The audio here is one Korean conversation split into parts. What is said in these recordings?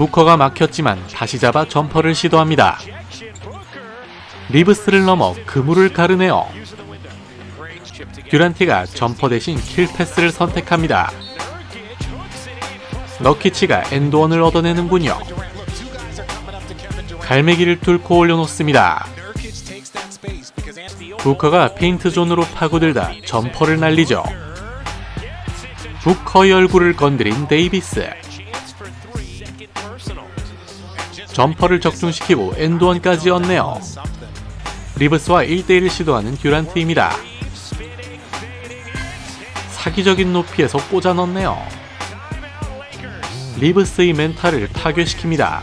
부커가 막혔지만 다시 잡아 점퍼를 시도합니다. 리브스를 넘어 그물을 가르네요. 듀란티가 점퍼 대신 킬 패스를 선택합니다. 너키치가 엔드원을 얻어내는군요. 갈매기를 뚫고 올려놓습니다. 부커가 페인트 존으로 파고들다 점퍼를 날리죠. 부커의 얼굴을 건드린 데이비스. 점퍼를 적중시키고 엔드원까지 얻네요. 리브스와 1대1을 시도하는 듀란트입니다. 사기적인 높이에서 꽂아 넣네요. 리브스의 멘탈을 파괴시킵니다.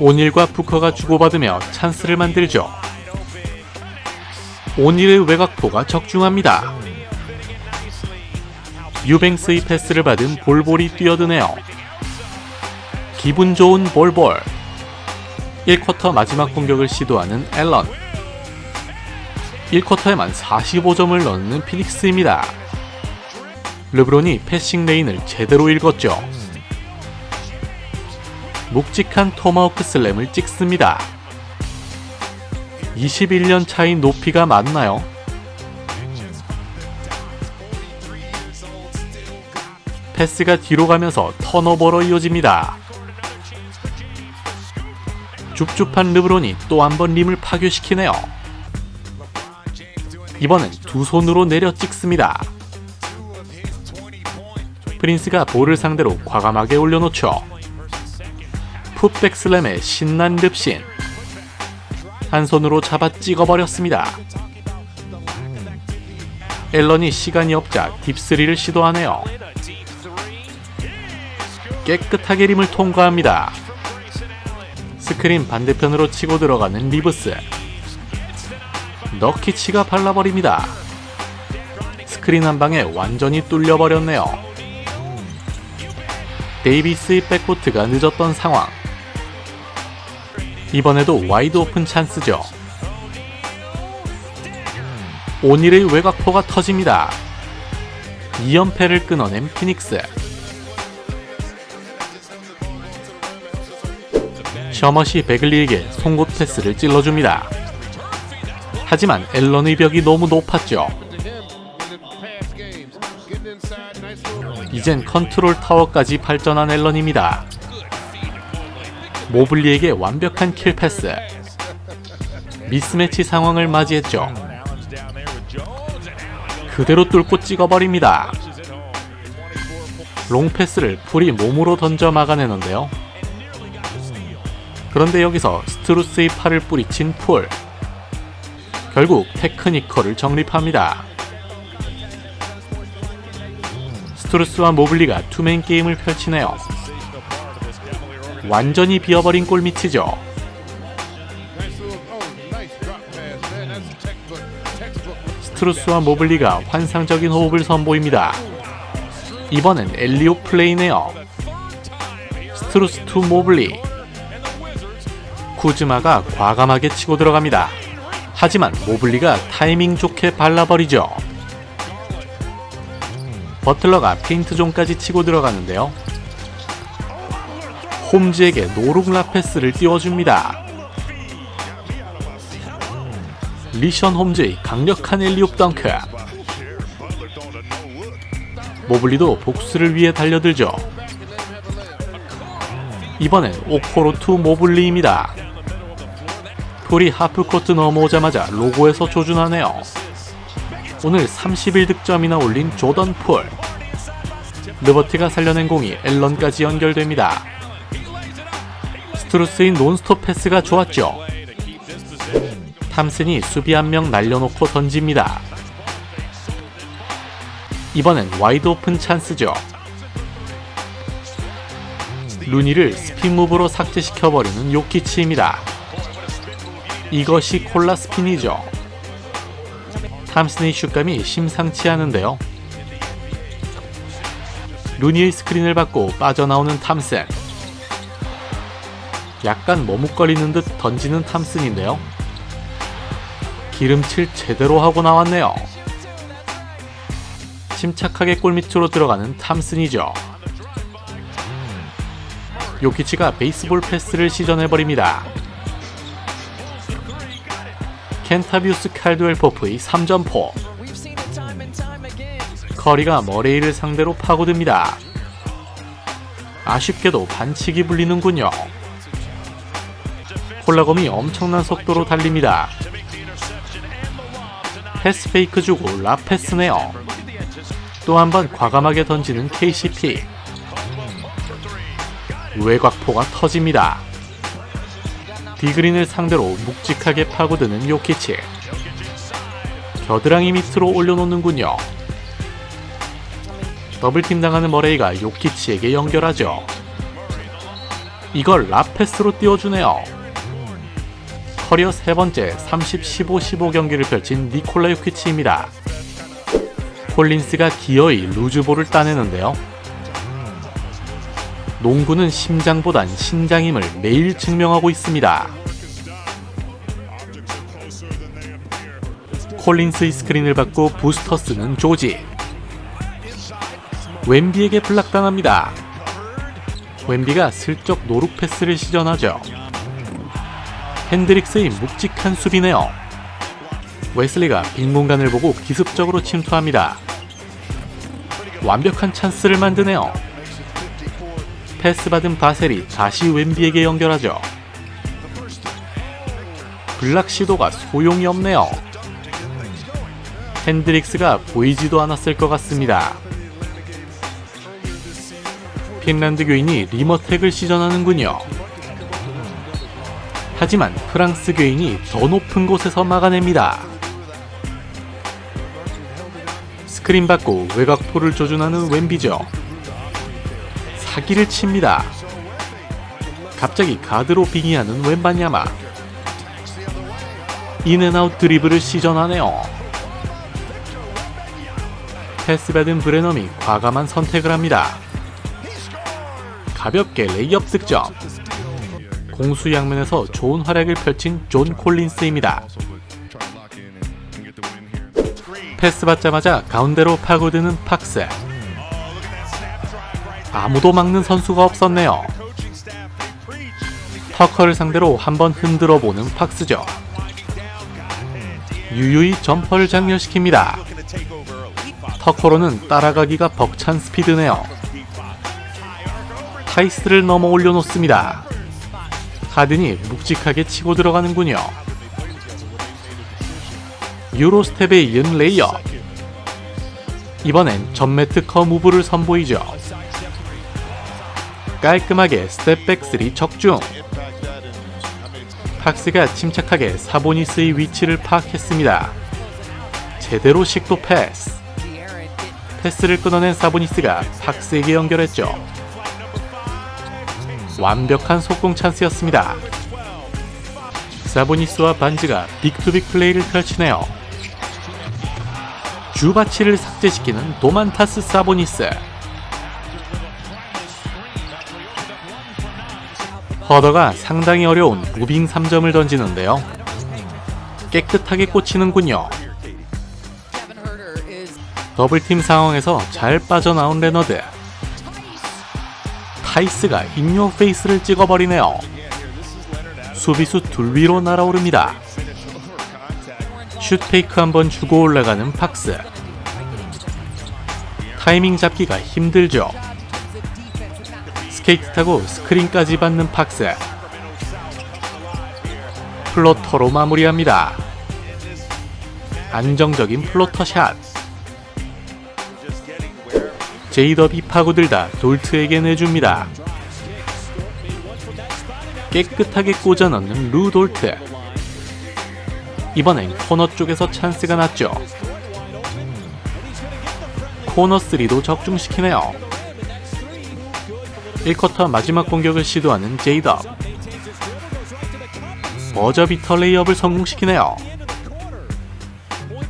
오닐과 부커가 주고받으며 찬스를 만들죠. 오닐의 외곽포가 적중합니다. 유뱅스의 패스를 받은 볼볼이 뛰어드네요. 기분 좋은 볼볼. 1쿼터 마지막 공격을 시도하는 앨런. 1쿼터에만 45점을 넣는 피닉스입니다. 르브론이 패싱 레인을 제대로 읽었죠. 묵직한 토마호크 슬램을 찍습니다. 21년 차이 높이가 맞나요? 패스가 뒤로 가면서 턴오버로 이어집니다. 줍줍한 르브론이 또 한 번 림을 파괴시키네요. 이번엔 두 손으로 내려 찍습니다. 프린스가 볼을 상대로 과감하게 올려놓죠. 풋백 슬램의 신난 릅신. 한 손으로 잡아 찍어버렸습니다. 앨런이 시간이 없자 딥스리를 시도하네요. 깨끗하게 림을 통과합니다. 스크린 반대편으로 치고 들어가는 리브스. 너키치가 발라버립니다. 스크린 한 방에 완전히 뚫려버렸네요. 데이비스의 백코트가 늦었던 상황. 이번에도 와이드 오픈 찬스죠. 오닐의 외곽포가 터집니다. 2연패를 끊어낸 피닉스. 셔머시 베글리에게 송곳 패스를 찔러줍니다. 하지만 앨런의 벽이 너무 높았죠. 이젠 컨트롤 타워까지 발전한 앨런입니다. 모블리에게 완벽한 킬 패스. 미스매치 상황을 맞이했죠. 그대로 뚫고 찍어버립니다. 롱 패스를 풀이 몸으로 던져 막아내는데요. 그런데 여기서 스트루스의 팔을 뿌리친 풀. 결국 테크니컬을 정립합니다. 스트루스와 모블리가 투맨 게임을 펼치네요. 완전히 비어버린 골밑이죠. 스트루스와 모블리가 환상적인 호흡을 선보입니다. 이번엔 엘리오 플레이네요. 스트루스 투 모블리. 쿠즈마가 과감하게 치고 들어갑니다. 하지만 모블리가 타이밍 좋게 발라버리죠. 버틀러가 페인트 존까지 치고 들어가는데요. 홈즈에게 노룩 라페스를 띄워줍니다. 리션 홈즈의 강력한 엘리옵 덩크. 모블리도 복수를 위해 달려들죠. 이번엔 오코로 투 모블리입니다. 풀이 하프코트 넘어오자마자 로고에서 조준하네요. 오늘 31득점이나 올린 조던 풀. 르버티가 살려낸 공이 앨런까지 연결됩니다. 스트루스의 논스톱 패스가 좋았죠. 탐슨이 수비 한 명 날려놓고 던집니다. 이번엔 와이드 오픈 찬스죠. 루니를 스핀 무브로 삭제시켜버리는 요키치입니다. 이것이 콜라 스핀이죠. 탐슨의 슛감이 심상치 않은데요. 루니의 스크린을 받고 빠져나오는 탐슨. 약간 머뭇거리는 듯 던지는 탐슨인데요. 기름칠 제대로 하고 나왔네요. 침착하게 골밑으로 들어가는 탐슨이죠. 요키치가 베이스볼 패스를 시전해버립니다. 켄타비우스 칼드웰 포프의 3점포 커리가 머레이를 상대로 파고듭니다. 아쉽게도 반칙이 불리는군요. 콜라검이 엄청난 속도로 달립니다. 패스 페이크 주고 라패스네요. 또 한 번 과감하게 던지는 KCP. 외곽포가 터집니다. 디그린을 상대로 묵직하게 파고드는 요키치. 겨드랑이 밑으로 올려놓는군요. 더블팀 당하는 머레이가 요키치에게 연결하죠. 이걸 라패스로 띄워주네요. 커리어 세 번째 30-15-15 경기를 펼친 니콜라 요키치입니다. 콜린스가 기어이 루즈볼을 따내는데요. 농구는 심장보단 신장임을 매일 증명하고 있습니다. 콜린스의 스크린을 받고 부스터 스는 조지. 웬비에게 블락당합니다. 웬비가 슬쩍 노루 패스를 시전하죠. 핸드릭스의 묵직한 수비네요. 웨슬리가 빈 공간을 보고 기습적으로 침투합니다. 완벽한 찬스를 만드네요. 패스 받은 바셀이 다시 웬비에게 연결하죠. 블락 시도가 소용이 없네요. 핸드릭스가 보이지도 않았을 것 같습니다. 핀란드 교인이 리머텍을 시전하는군요. 하지만 프랑스 교인이 더 높은 곳에서 막아냅니다. 스크린 받고 외곽포를 조준하는 웬비죠. 사기를 칩니다. 갑자기 가드로 빙의하는 웬바냐마. 인앤아웃 드리블을 시전하네요. 패스 받은 브레넘이 과감한 선택을 합니다. 가볍게 레이업 득점. 공수 양면에서 좋은 활약을 펼친 존 콜린스입니다. 패스 받자마자 가운데로 파고드는 팍스. 아무도 막는 선수가 없었네요. 터커를 상대로 한번 흔들어 보는 팍스죠. 유유히 점퍼를 장렬시킵니다. 터커로는 따라가기가 벅찬 스피드네요. 타이스를 넘어 올려놓습니다. 하든이 묵직하게 치고 들어가는군요. 유로스텝에 이은 레이업. 이번엔 전매트 커 무브를 선보이죠. 깔끔하게 스텝백 3 적중. 팍스가 침착하게 사보니스의 위치를 파악했습니다. 제대로 식도 패스. 패스를 끊어낸 사보니스가 팍스에게 연결했죠. 완벽한 속공 찬스였습니다. 사보니스와 반즈가 빅투빅 플레이를 펼치네요. 주바치를 삭제시키는 도만타스 사보니스. 허더가 상당히 어려운 무빙 3점을 던지는데요. 깨끗하게 꽂히는군요. 더블팀 상황에서 잘 빠져나온 레너드. 타이스가 인요 페이스를 찍어버리네요. 수비수 둘 위로 날아오릅니다. 슛 페이크 한번 주고 올라가는 팍스. 타이밍 잡기가 힘들죠. 스케이트 타고 스크린까지 받는 팍스. 플로터로 마무리합니다. 안정적인 플로터 샷. 제이더비 파고들다 돌트에게 내줍니다. 깨끗하게 꽂아 넣는 루 돌트. 이번엔 코너 쪽에서 찬스가 났죠. 코너 3도 적중시키네요. 1쿼터 마지막 공격을 시도하는 제이더. 버저비터 레이업을 성공시키네요.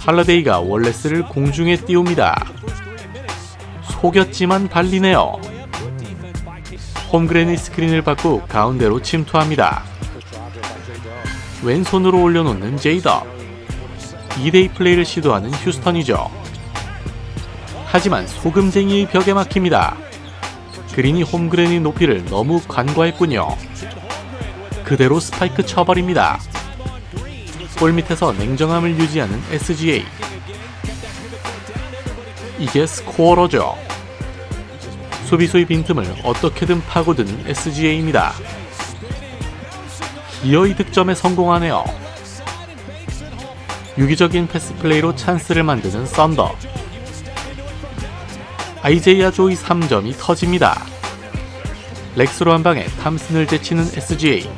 할러데이가 월레스를 공중에 띄웁니다. 속였지만 발리네요. 홈그레니 스크린을 받고 가운데로 침투합니다. 왼손으로 올려놓는 제이더. 2대2 플레이를 시도하는 휴스턴이죠. 하지만 소금쟁이의 벽에 막힙니다. 그린이 홈그랜의 높이를 너무 간과했군요. 그대로 스파이크 쳐버립니다. 골 밑에서 냉정함을 유지하는 SGA. 이게 스코어러죠. 수비수의 빈틈을 어떻게든 파고드는 SGA입니다. 기어이 득점에 성공하네요. 유기적인 패스 플레이로 찬스를 만드는 썬더. 아이제이아 조이 3점이 터집니다. 렉스로 한 방에 탐슨을 제치는 SGA.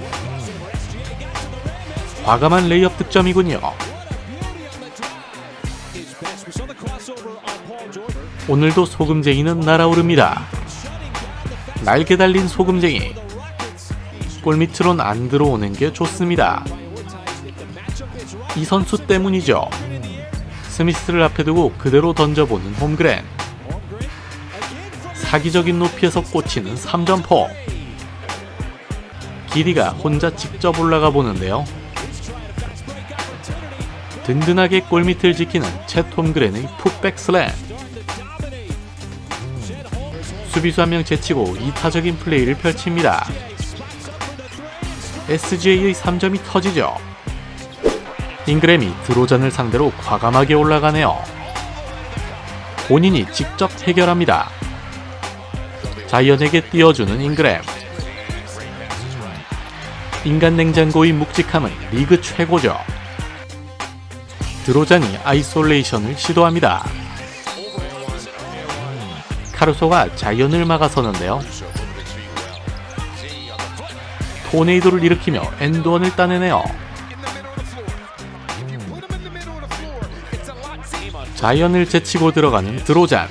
과감한 레이업 득점이군요. 오늘도 소금쟁이는 날아오릅니다. 날개 달린 소금쟁이. 골 밑으론 안 들어오는 게 좋습니다. 이 선수 때문이죠. 스미스를 앞에 두고 그대로 던져보는 홈그랜. 사기적인 높이에서 꽂히는 3점포. 길이가 혼자 직접 올라가 보는데요. 든든하게 골밑을 지키는 챗 홈그랜의 풋백 슬램. 수비수 한 명 제치고 이타적인 플레이를 펼칩니다. SJ의 3점이 터지죠. 잉그램이 드로잔을 상대로 과감하게 올라가네요. 본인이 직접 해결합니다. 자이언에게 띄워주는 잉그램. 인간 냉장고의 묵직함은 리그 최고죠. 드로잔이 아이솔레이션을 시도합니다. 카루소가 자이언을 막아서는데요. 토네이도를 일으키며 엔드원을 따내네요. 자이언을 제치고 들어가는 드로잔.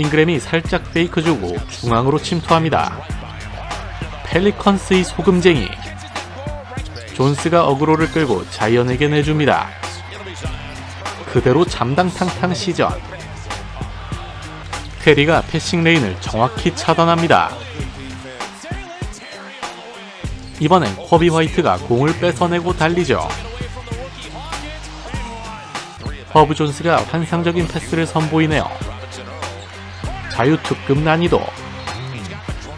잉그램이 살짝 페이크 주고 중앙으로 침투합니다. 펠리컨스의 소금쟁이. 존스가 어그로를 끌고 자이언에게 내줍니다. 그대로 잠당탕탕 시전. 테리가 패싱 레인을 정확히 차단합니다. 이번엔 커비 화이트가 공을 뺏어내고 달리죠. 허브 존스가 환상적인 패스를 선보이네요. 자유투급 난이도.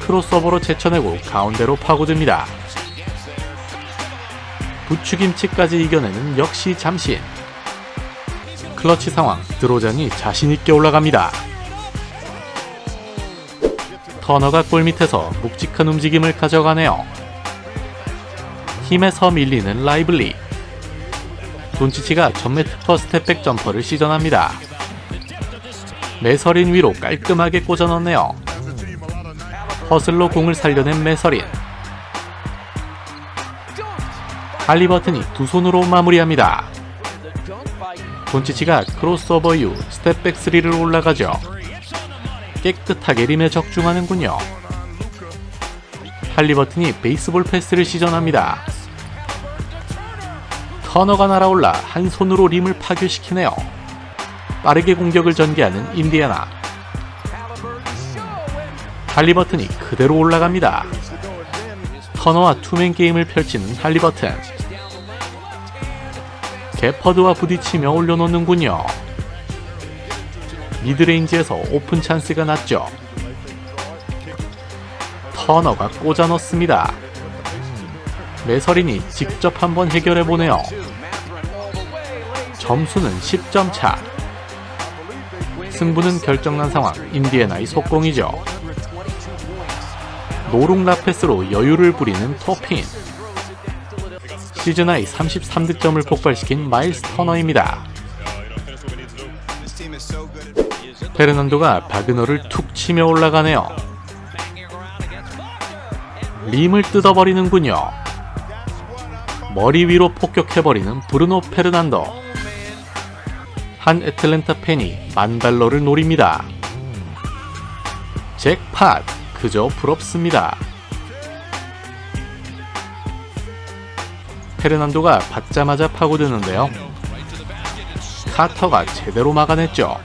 크로스오버로 제쳐내고 가운데로 파고듭니다. 부추김치까지 이겨내는 역시 잠신. 클러치 상황 드로잔이 자신있게 올라갑니다. 터너가 골 밑에서 묵직한 움직임을 가져가네요. 힘에서 밀리는 라이블리. 돈치치가 전매 특허 스텝백 점퍼를 시전합니다. 매서린 위로 깔끔하게 꽂아 넣네요. 허슬로 공을 살려낸 매서린. 할리버튼이 두 손으로 마무리합니다. 돈치치가 크로스오버 이후 스텝백 3를 올라가죠. 깨끗하게 림에 적중하는군요. 할리버튼이 베이스볼 패스를 시전합니다. 터너가 날아올라 한 손으로 림을 파괴시키네요. 빠르게 공격을 전개하는 인디애나. 할리버튼이 그대로 올라갑니다. 터너와 투맨 게임을 펼치는 할리버튼. 게퍼드와 부딪히며 올려놓는군요. 미드레인지에서 오픈 찬스가 났죠. 터너가 꽂아 넣습니다. 매서린이 직접 한번 해결해 보네요. 점수는 10점 차. 승부는 결정난 상황 인디애나의 속공이죠. 노룩 라페스로 여유를 부리는 토핀. 시즌 하이 33득점을 폭발시킨 마일스 터너입니다. 페르난도가 바그너를 툭 치며 올라가네요. 림을 뜯어버리는군요. 머리 위로 폭격해버리는 브루노 페르난도. 한 애틀랜타 팬이 만 달러를 노립니다. 잭팟, 그저 부럽습니다. 페르난도가 받자마자 파고드는데요. 카터가 제대로 막아냈죠.